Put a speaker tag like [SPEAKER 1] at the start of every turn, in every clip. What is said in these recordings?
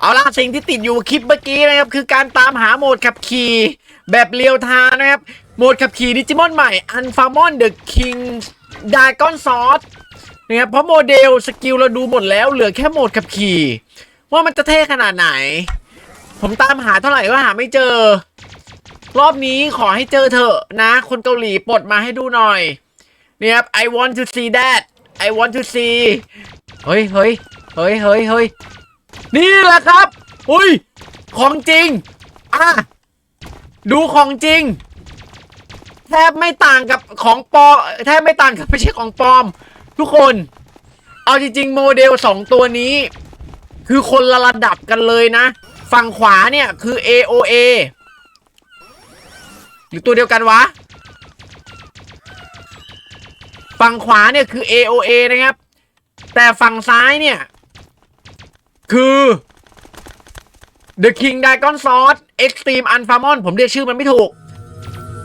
[SPEAKER 1] เอาล่ะสิ่งที่ติดอยู่คลิปเมื่อกี้นะครับ คือการตามหาโหมดขับขี่แบบเรียวทม์นะครับ โหมดขับขี่ดิจิมอนใหม่อันฟาร์มอนเดอะคิงดากอนซอสนะครับเพราะโมเดลสกิลเราดูหมดแล้วเหลือแค่โหมดขับขี่ ว่ามันจะเท่ขนาดไหน ผมตามหาเท่าไหร่ก็หาไม่เจอ รอบนี้ขอให้เจอเถอะนะ คนเกาหลีปลดมาให้ดูหน่อยเนี่ยครับ I want to see that I want to see เฮ้ยเฮ้ยเฮ้ยเฮ้ยเฮ้ย นี่แหละครับ อุ้ย ของจริง อะ ดูของจริง แทบไม่ต่างกับของปลอมแทบไม่ต่างกับไม่ใช่ของปลอม ทุกคน เอาจริง ๆ โมเดลสองตัวนี้ คือคนละระดับกันเลยนะ ฝั่งขวาเนี่ยคือ AOA หรือตัวเดียวกันวะ ฝั่งขวาเนี่ยคือ AOA นะครับ แต่ฝั่งซ้ายเนี่ย คือ The King Dragon Sword Extreme Unfamon ผมเรียกชื่อมันไม่ถูก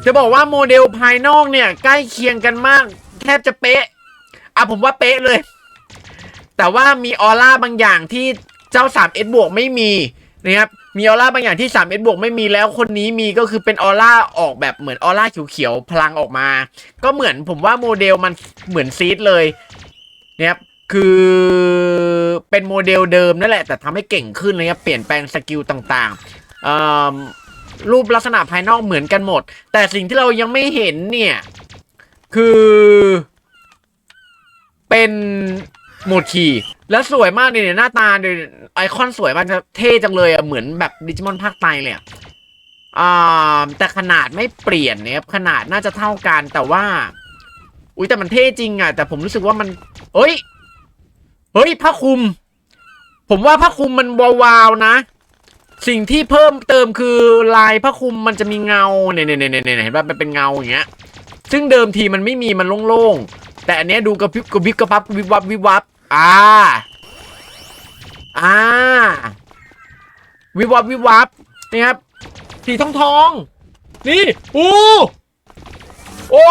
[SPEAKER 1] จะบอกว่าโมเดลภายนอกเนี่ย ใกล้เคียงกันมาก แทบจะเป๊ะ อะผมว่าเป๊ะเลย แต่ว่ามีออร่าบางอย่างที่เจ้า 3S บวกไม่มีนะครับมีออร่าบางอย่างที่ 3S บวกไม่มีแล้วคนนี้มีก็คือเป็นออร่าออกแบบเหมือนออร่าเขียวๆพลังออกมา ก็เหมือนผมว่าโมเดลมันเหมือนซีดเลยนะครับ คือเป็นโมเดลเดิมนั่นแหละ แต่ทำให้เก่งขึ้นนะครับเปลี่ยนแปลงสกิลต่างๆรูปลักษณะภายนอกเหมือนกันหมด แต่สิ่งที่เรายังไม่เห็นเนี่ย คือ เป็นโหมดขี่แล้วสวยมากเลยเนี่ยหน้าตาเนี่ยไอคอนสวยมากจะเท่จังเลยอะเหมือนแบบดิจิมอนภาคใต้เลยอะอ่าแต่ขนาดไม่เปลี่ยนเนี่ยขนาดน่าจะเท่ากันแต่ว่า อุ้ยแต่มันเท่จริงอะ แต่ผมรู้สึกว่ามันเฮ้ย เฮ้ยผ้าคลุม ผมว่าผ้าคลุมมันวาวๆนะ สิ่งที่เพิ่มเติมคือลายผ้าคลุมมันจะมีเงาเนี่ยเนี่ยเนี่ยเนี่ยเห็นป่ะมันเป็นเงาอย่างเงี้ย ซึ่งเดิมทีมันไม่มีมันโล่งๆแต่อันเนี้ยดูกระพริบกระพริบกระพับวิบวับวิบวับอ่าอ่าวิบวับวิบวับนี่ครับสีทองทองนี่อู้โอ้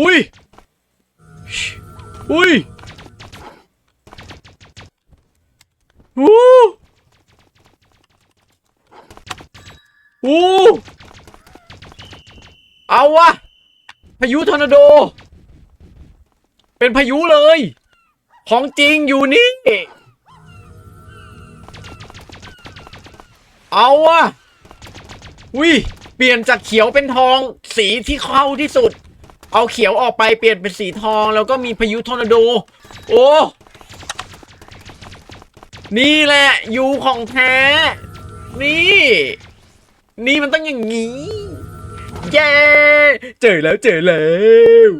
[SPEAKER 1] อุ้ย อุ้ยโอู้อู้เอาวะพายุทอร์นาโด เป็นพายุเลย ของจริงอยู่นี่ เอาวะวิเปลี่ยนจากเขียวเป็นทองสีที่เข้าที่สุด เอาเขียวออกไปเปลี่ยนเป็นสีทอง แล้วก็มีพายุทอร์นาโด โอ้ นี่แหละยูของแท้ นี่ นี่มันต้องอย่างนี้ เย้ เจอแล้วเจอแล้ว